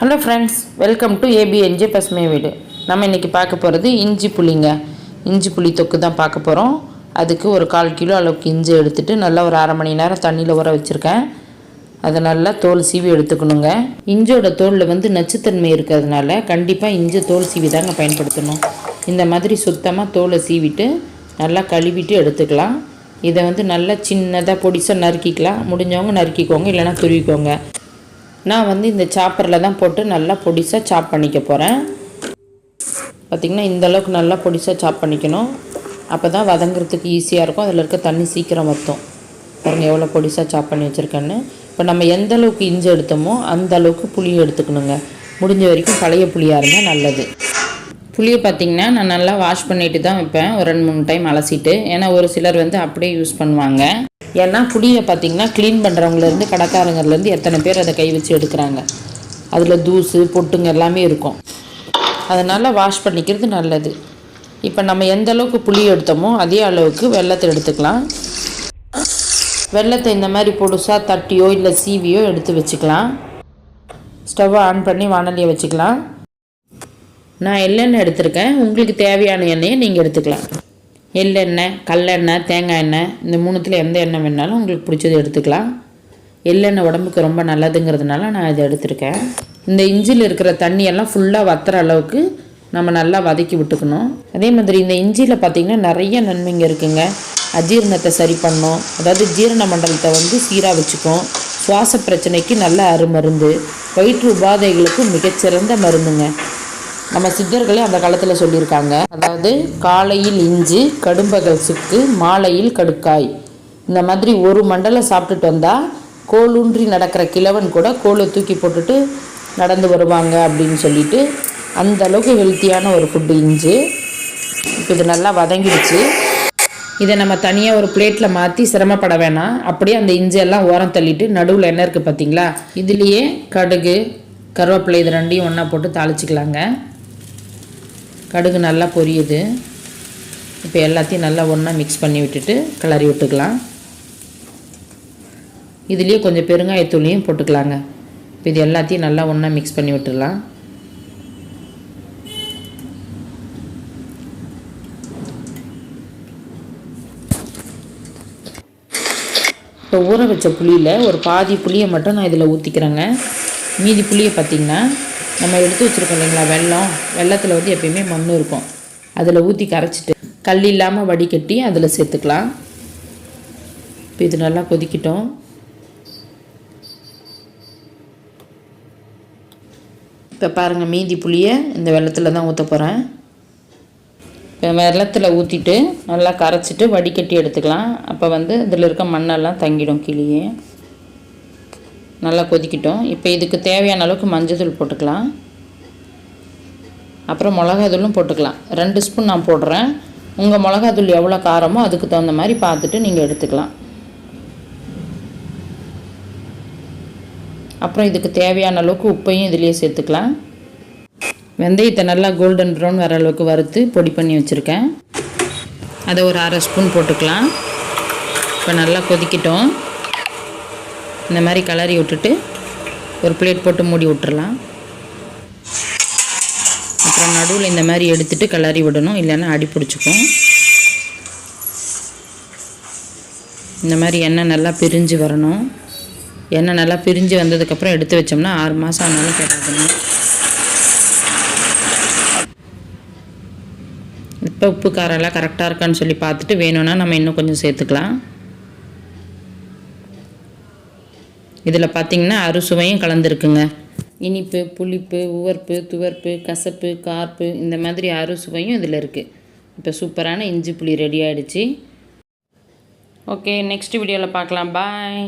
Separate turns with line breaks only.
Hello friends welcome to ABNG பசுமை வீடு. நம்ம இன்றைக்கி பார்க்க போகிறது இஞ்சி புளிங்க. இஞ்சி புளி தொக்கு தான் பார்க்க போகிறோம் அதுக்கு ஒரு கால் கிலோ அளவுக்கு இஞ்சி எடுத்துட்டு நல்லா ஒரு அரை மணி நேரம் தண்ணியில் ஊற வச்சுருக்கேன். அதை நல்லா தோல் சீவி எடுத்துக்கணுங்க. இஞ்சோட தோலில் வந்து நச்சுத்தன்மை இருக்கிறதுனால கண்டிப்பாக இஞ்சி தோல் சீவி தாங்க பயன்படுத்தணும். இந்த மாதிரி சுத்தமாக தோலை சீவிட்டு நல்லா கழுவிட்டு எடுத்துக்கலாம். இதை வந்து நல்லா சின்னதாக பொடிசாக நறுக்கிக்கலாம். முடிஞ்சவங்க நறுக்கிக்கோங்க இல்லைனா துருவிக்கோங்க. நான் வந்து இந்த சாப்பரில் தான் போட்டு நல்லா பொடிசாக சாப் பண்ணிக்க போகிறேன் பார்த்திங்கன்னா இந்த அளவுக்கு நல்லா பொடிசாக சாப் பண்ணிக்கணும். அப்போ தான் வதங்குறதுக்கு ஈஸியாக இருக்கும். அதில் இருக்க தண்ணி சீக்கிரம் வற்றும் பாருங்கள் எவ்வளோ பொடிசாக சாப் பண்ணி வச்சுருக்கேன்னு. இப்போ நம்ம எந்த அளவுக்கு இஞ்சி எடுத்தோமோ அந்த அளவுக்கு புளியை எடுத்துக்கணுங்க. முடிஞ்ச வரைக்கும் பழைய புளியாக இருந்தால் நல்லது. புளியை பார்த்திங்கன்னா நான் நல்லா வாஷ் பண்ணிட்டு தான் வைப்பேன். ஒரு ரெண்டு மூணு டைம் அலசிட்டு. ஏன்னா ஒரு சிலர் வந்து அப்படியே யூஸ் பண்ணுவாங்க. ஏன்னா புளியை பார்த்திங்கன்னா க்ளீன் பண்ணுறவங்கலேருந்து கடைக்காரங்கலேருந்து எத்தனை பேர் அதை கை வச்சு எடுக்கிறாங்க. அதில் தூசு பொட்டுங்க எல்லாமே இருக்கும். அதனால் வாஷ் பண்ணிக்கிறது நல்லது. இப்போ நம்ம எந்த அளவுக்கு புளி எடுத்தோமோ அதே அளவுக்கு வெள்ளத்தை எடுத்துக்கலாம். வெள்ளத்தை இந்த மாதிரி பொடுசாக தட்டியோ இல்லை சீவியோ எடுத்து வச்சுக்கலாம். ஸ்டவ்வை ஆன் பண்ணி வானலியை வச்சுக்கலாம். நான் எள்ளெண்ணெய் எடுத்திருக்கேன். உங்களுக்கு தேவையான எண்ணெயை நீங்கள் எடுத்துக்கலாம். எள்ளெண்ணெய் கல்லெண்ணெய் தேங்காய் எண்ணெய் இந்த மூணுத்தில் எந்த எண்ணெய் வேணாலும் உங்களுக்கு பிடிச்சது எடுத்துக்கலாம். எள்ளெண்ணெய் உடம்புக்கு ரொம்ப நல்லதுங்கிறதுனால நான் இதை எடுத்திருக்கேன். இந்த இஞ்சியில் இருக்கிற தண்ணியெல்லாம் ஃபுல்லாக வத்துற அளவுக்கு நம்ம நல்லா வதக்கி விட்டுக்கணும். அதே மாதிரி இந்த இஞ்சியில் பார்த்திங்கன்னா நிறைய நன்மைங்க இருக்குங்க. அஜீரணத்தை சரி பண்ணும். அதாவது ஜீரண மண்டலத்தை வந்து சீராக வச்சுக்கும். சுவாச பிரச்சனைக்கு நல்ல அருமருந்து. வயிற்று உபாதைகளுக்கு மிகச்சிறந்த மருந்துங்க. நம்ம சித்தர்களே அந்த காலத்தில் சொல்லியிருக்காங்க. அதாவது காலையில் இஞ்சி கடும்பகல் சுக்கு மாலையில் கடுக்காய். இந்த மாதிரி ஒரு மண்டலம் சாப்பிட்டுட்டு வந்தால் கோலூன்றி நடக்கிற கிழவன் கூட கோலை தூக்கி போட்டுட்டு நடந்து வருவாங்க அப்படின்னு சொல்லிட்டு அந்த அளவுக்கு ஹெல்த்தியான ஒரு ஃபுட்டு இஞ்சி. இப்போ இது நல்லா வதங்கிடுச்சு. இதை நம்ம தனியாக ஒரு பிளேட்டில் மாற்றி சிரமப்பட வேணாம். அப்படியே அந்த இஞ்சியெல்லாம் ஓரம் தள்ளிட்டு நடுவில் என்ன இருக்குது பார்த்தீங்களா இதுலேயே கடுகு கருவேப்பிலை இது ரெண்டையும் ஒன்றா போட்டு தாளிச்சிக்கலாங்க. கடுகு நல்லா பொரியுது. இப்போ எல்லாத்தையும் நல்லா ஒன்றா மிக்ஸ் பண்ணி விட்டுட்டு கிளறி விட்டுக்கலாம். இதுலேயே கொஞ்சம் பெருங்காயத்தூளியும் போட்டுக்கலாங்க. இப்போ இது எல்லாத்தையும் நல்லா ஒன்றா மிக்ஸ் பண்ணி விட்டுடலாம். இப்போ ஊற வச்ச புளியில் ஒரு பாதி புளியை மட்டும் நான் இதில் ஊற்றிக்கிறேங்க மீதி புளியை பார்த்திங்கன்னா நம்ம எடுத்து வச்சுருக்கோம் இல்லைங்களா வெல்லம். வெள்ளத்தில் வந்து எப்பயுமே மண் இருக்கும். அதில் ஊற்றி கரைச்சிட்டு கல் இல்லாமல் வடிகட்டி அதில் சேர்த்துக்கலாம். இப்போ இது நல்லா கொதிக்கிட்டோம். இப்போ பாருங்கள் மீதி புளியை இந்த வெள்ளத்தில் தான் ஊற்ற போகிறேன் இப்போ வெள்ளத்தில் ஊற்றிட்டு நல்லா கரைச்சிட்டு வடிகட்டி எடுத்துக்கலாம். அப்போ வந்து இதில் இருக்க மண்ணெல்லாம் தங்கிடும் கிளியே. நல்லா கொதிக்கிட்டோம். இப்போ இதுக்கு தேவையான அளவுக்கு மஞ்சள் போட்டுக்கலாம். அப்புறம் மிளகாத்தூளும் போட்டுக்கலாம். ரெண்டு ஸ்பூன் நான் போடுறேன். உங்கள் மிளகாத்தூள் எவ்வளோ காரமோ அதுக்கு தகுந்த மாதிரி பார்த்துட்டு நீங்கள் எடுத்துக்கலாம். அப்புறம் இதுக்கு தேவையான அளவுக்கு உப்பையும் இதுலேயே சேர்த்துக்கலாம். வெந்தயத்தை நல்லா கோல்டன் ப்ரௌன் வர அளவுக்கு வறுத்து பொடி பண்ணி வச்சுருக்கேன். அதை ஒரு அரை ஸ்பூன் போட்டுக்கலாம். இப்போ நல்லா கொதிக்கிட்டோம். இந்த மாதிரி கலரி விட்டுட்டு ஒரு பிளேட் போட்டு மூடி விட்டுறலாம். அப்புறம் நடுவில் இந்த மாதிரி எடுத்துட்டு கலரி விடணும். இல்லைன்னா அடி பிடிச்சிக்கும். இந்த மாதிரி எண்ணெய் நல்லா பிரிஞ்சு வரணும். எண்ணெய் நல்லா பிரிஞ்சு வந்ததுக்கப்புறம் எடுத்து வச்சோம்னா ஆறு மாதம் ஆனாலும் கெடாதுங்க. இப்போ உப்பு காரம் எல்லாம் கரெக்டாக இருக்கான்னு சொல்லி பார்த்துட்டு வேணும்னா நம்ம இன்னும் கொஞ்சம் சேர்த்துக்கலாம். இதில் பார்த்திங்கன்னா அறுசுவையும் கலந்துருக்குங்க. இனிப்பு புளிப்பு உவர்ப்பு துவர்ப்பு கசப்பு கார்ப்பு இந்த மாதிரி அறுசுவையும் இதில் இருக்குது இப்போ சூப்பரான இஞ்சி புளி ரெடி ஆகிடுச்சு ஓகே நெக்ஸ்ட் வீடியோவில் பார்க்கலாம். பாய்.